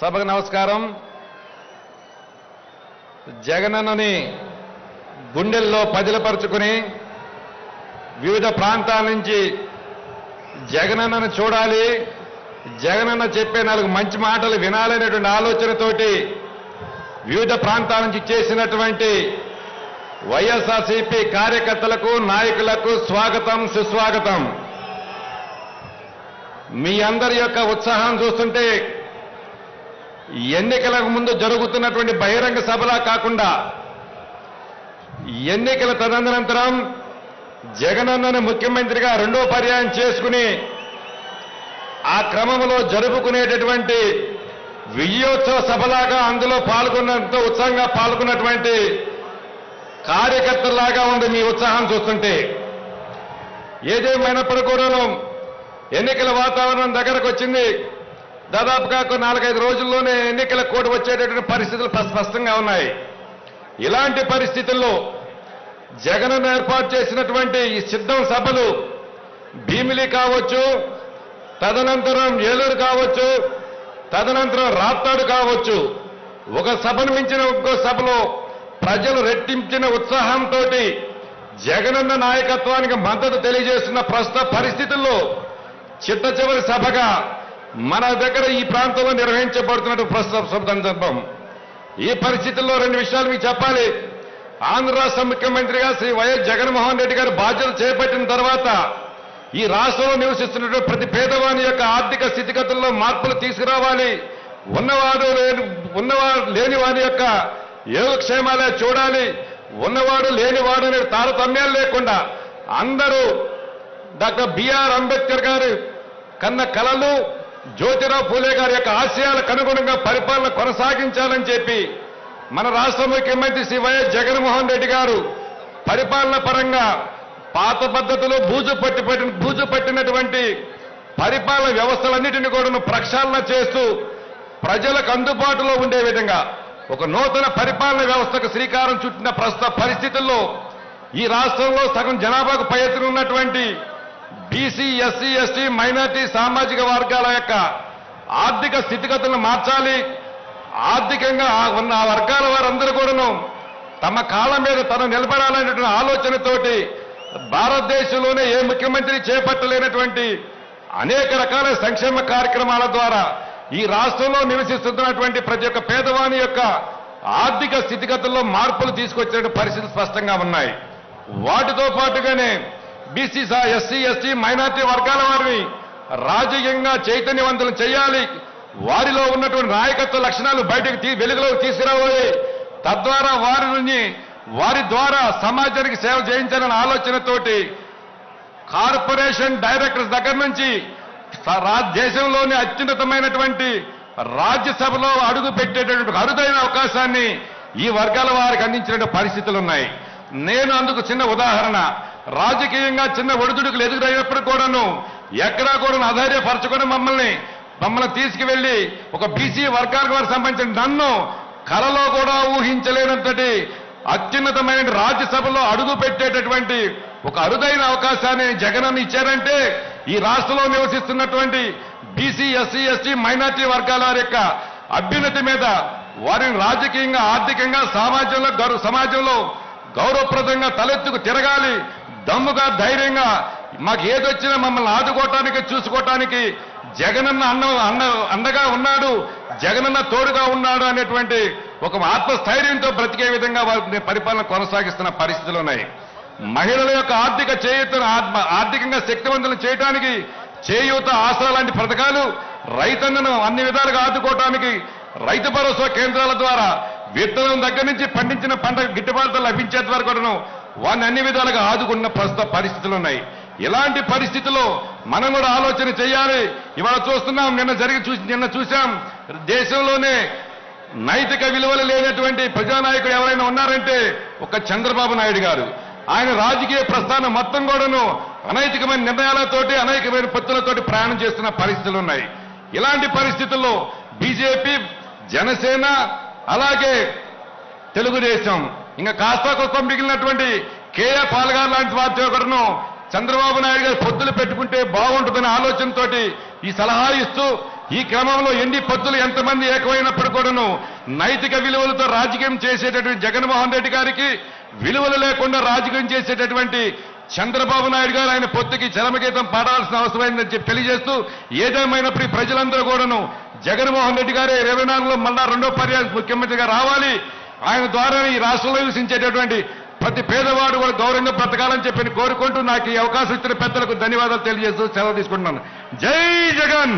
సభకు నమస్కారం. జగనన్నని గుండెల్లో పదిలపరుచుకుని వివిధ ప్రాంతాల నుంచి జగనన్నను చూడాలి జగనన్న చెప్పే నాలుగు మంచి మాటలు వినాలనేటువంటి ఆలోచనతోటి వివిధ ప్రాంతాల నుంచి చేసినటువంటి వైఎస్ఆర్సీపీ కార్యకర్తలకు నాయకులకు స్వాగతం సుస్వాగతం. మీ అందరి యొక్క ఉత్సాహం చూస్తుంటే ఎన్నికలకు ముందు జరుగుతున్నటువంటి బహిరంగ సభలా కాకుండా ఎన్నికల తదనంతరం జగనన్నను ముఖ్యమంత్రిగా రెండో పర్యాయం చేసుకుని ఆ క్రమంలో జరుపుకునేటటువంటి విజయోత్సవ సభలాగా అందులో పాల్గొన్నంత ఉత్సాహంగా పాల్గొన్నటువంటి కార్యకర్తలాగా ఉంది మీ ఉత్సాహం చూస్తుంటే ఏదేమైనప్పుడు కూడాను ఎన్నికల వాతావరణం దగ్గరకు వచ్చింది. దాదాపుగా ఒక నాలుగైదు రోజుల్లోనే ఎన్నికల కోడ్ వచ్చేటటువంటి పరిస్థితులు స్పష్టంగా ఉన్నాయి. ఇలాంటి పరిస్థితుల్లో జగన్ ఏర్పాటు చేసినటువంటి ఈ సిద్ధం సభలు భీమిలి కావచ్చు తదనంతరం ఏలూరు కావచ్చు తదనంతరం రాప్తాడు కావచ్చు ఒక సభను మించిన ఇంకో సభలో ప్రజలు రెట్టించిన ఉత్సాహంతో జగనన్న నాయకత్వానికి మద్దతు తెలియజేస్తున్న ప్రస్తుత పరిస్థితుల్లో చిట్ట చివరి సభగా మన దగ్గర ఈ ప్రాంతంలో నిర్వహించబడుతున్న ప్రస్తుత సందర్భం ఈ పరిస్థితుల్లో రెండు విషయాలు మీకు చెప్పాలి. ఆంధ్ర రాష్ట్ర ముఖ్యమంత్రిగా శ్రీ వైఎస్ జగన్మోహన్ రెడ్డి గారు బాధ్యతలు చేపట్టిన తర్వాత ఈ రాష్ట్రంలో నివసిస్తున్నటువంటి ప్రతి పేదవాని యొక్క ఆర్థిక స్థితిగతుల్లో మార్పులు తీసుకురావాలి. ఉన్నవాడు లేని ఉన్నవాడు లేని వారి యొక్క యోగక్షేమాలే చూడాలి. ఉన్నవాడు లేనివాడు అనే తారతమ్యాలు లేకుండా అందరూ డాక్టర్ బిఆర్ అంబేద్కర్ గారు కన్న కళలు జ్యోతిరావు పూలే గారి యొక్క ఆశయాలకు అనుగుణంగా పరిపాలన కొనసాగించాలని చెప్పి మన రాష్ట్ర ముఖ్యమంత్రి శ్రీ వైఎస్ జగన్మోహన్ రెడ్డి గారు పరిపాలన పరంగా పాత పద్ధతిలో బూజు పట్టి పట్టిన బూజు పట్టినటువంటి పరిపాలన వ్యవస్థలన్నిటిని కూడా ప్రక్షాళన చేస్తూ ప్రజలకు అందుబాటులో ఉండే విధంగా ఒక నూతన పరిపాలన వ్యవస్థకు శ్రీకారం చుట్టిన ప్రస్తుత పరిస్థితుల్లో ఈ రాష్ట్రంలో సగం జనాభాకు పై ఎత్తున ఉన్నటువంటి బీసీ ఎస్సీ ఎస్టీ మైనార్టీ సామాజిక వర్గాల యొక్క ఆర్థిక స్థితిగతులను మార్చాలి. ఆర్థికంగా ఉన్న వర్గాల వారందరూ కూడాను తమ కాళ్ళ మీద తను నిలబడాలనేటువంటి ఆలోచనతోటి భారతదేశంలోనే ఏ ముఖ్యమంత్రి చేపట్టలేనటువంటి అనేక రకాల సంక్షేమ కార్యక్రమాల ద్వారా ఈ రాష్ట్రంలో నివసిస్తున్నటువంటి ప్రతి ఒక్క పేదవాని యొక్క ఆర్థిక స్థితిగతుల్లో మార్పులు తీసుకొచ్చే పరిస్థితులు స్పష్టంగా ఉన్నాయి. వాటితో పాటుగానే బీసీ ఎస్సీ ఎస్టీ మైనార్టీ వర్గాల వారిని రాజకీయంగా చైతన్యవంతులు చేయాలి. వారిలో ఉన్నటువంటి నాయకత్వ లక్షణాలు బయటకు తీ వెలుగులోకి తీసుకురావాలి. తద్వారా వారి నుండి వారి ద్వారా సమాజానికి సేవ చేయించాలనే ఆలోచనతోటి కార్పొరేషన్ డైరెక్టర్స్ దగ్గర నుంచి స- దేశంలోని అత్యున్నతమైనటువంటి రాజ్యసభలో అడుగు పెట్టేటటువంటి అరుదైన అవకాశాన్ని ఈ వర్గాల వారికి అందించిన పరిస్థితులు ఉన్నాయి. నేను అందుకు చిన్న ఉదాహరణ. రాజకీయంగా చిన్న ఒడిదుడుకులు ఎదురైనప్పుడు కూడాను ఎక్కడా కూడా అధైర్యపరచుకొని మమ్మల్ని మమ్మల్ని తీసుకువెళ్ళి ఒక బీసీ వర్గానికి వారికి సంబంధించిన నన్ను కలలో కూడా ఊహించలేనంతటి అత్యున్నతమైన రాజ్యసభలో అడుగు పెట్టేటటువంటి ఒక అరుదైన అవకాశాన్ని జగన్ ఇచ్చారంటే ఈ రాష్ట్రంలో నివసిస్తున్నటువంటి బీసీ ఎస్సీ ఎస్టీ మైనార్టీ వర్గాల వారి యొక్క అభ్యున్నతి మీద వారిని రాజకీయంగా ఆర్థికంగా సమాజంలో గౌరవ సమాజంలో గౌరవప్రదంగా తలెత్తుకు తిరగాలి దమ్ముగా ధైర్యంగా మాకు ఏదొచ్చినా మమ్మల్ని ఆదుకోవటానికి చూసుకోవటానికి జగనన్న అన్న అన్న అండగా ఉన్నాడు జగనన్న తోడుగా ఉన్నాడు అనేటువంటి ఒక ఆత్మస్థైర్యంతో బ్రతికే విధంగా వారి పరిపాలన కొనసాగిస్తున్న పరిస్థితులు ఉన్నాయి. మహిళల యొక్క ఆర్థిక చేయూతను ఆత్మ- ఆర్థికంగా శక్తివంతులు చేయడానికి చేయూత ఆసరా లాంటి పథకాలు రైతన్నను అన్ని విధాలుగా ఆదుకోవటానికి రైతు భరోసా కేంద్రాల ద్వారా విత్తనం దగ్గర నుంచి పండించిన పంట గిట్టుబాటు లభించేంత వరకు కూడాను వారిని అన్ని విధాలుగా ఆదుకున్న ప్రస్తుత పరిస్థితులు ఉన్నాయి ఇలాంటి పరిస్థితుల్లో మనం కూడా ఆలోచన చేయాలి. ఇవాళ చూస్తున్నాం నిన్న జరిగి చూసి నిన్న చూశాం. దేశంలోనే నైతిక విలువలు లేనటువంటి ప్రజానాయకుడు ఎవరైనా ఉన్నారంటే ఒక చంద్రబాబు నాయుడు గారు. ఆయన రాజకీయ ప్రస్థానం మొత్తం కూడాను అనైతికమైన నిర్ణయాలతోటి అనేకమైన పత్తులతోటి ప్రయాణం చేస్తున్న పరిస్థితులు ఉన్నాయి. ఇలాంటి పరిస్థితుల్లో బీజేపీ జనసేన అలాగే తెలుగుదేశం ఇంకా కాస్త కొత్త మిగిలినటువంటి కేఏ పాల్గార్ లాంటి వారితో ఒకరును చంద్రబాబు నాయుడు గారు పొత్తులు పెట్టుకుంటే బాగుంటుందనే ఆలోచనతో ఈ సలహా ఇస్తూ ఈ క్రమంలో ఎన్ని పొత్తులు ఎంతమంది ఏకమైనప్పుడు కూడాను నైతిక విలువలతో రాజకీయం చేసేటటువంటి జగన్మోహన్ రెడ్డి గారికి విలువలు లేకుండా రాజకీయం చేసేటటువంటి చంద్రబాబు నాయుడు గారు ఆయన పొత్తుకి చరమగీతం పాడాల్సిన అవసరమైందని చెప్పి తెలియజేస్తూ ఏదేమైనప్పుడు ప్రజలందరూ కూడాను జగన్మోహన్ రెడ్డి గారే ఇరవై నాలుగులో మళ్ళా రెండో పర్యాయ ముఖ్యమంత్రిగా రావాలి. ఆయన ద్వారా ఈ రాష్ట్రంలో నివసించేటటువంటి ప్రతి పేదవాడు కూడా గౌరవంగా బ్రతకాలని చెప్పి కోరుకుంటూ నాకు ఈ అవకాశం ఇచ్చిన పెద్దలకు ధన్యవాదాలు తెలియజేస్తూ సెలవు తీసుకుంటున్నాను. జై జగన్!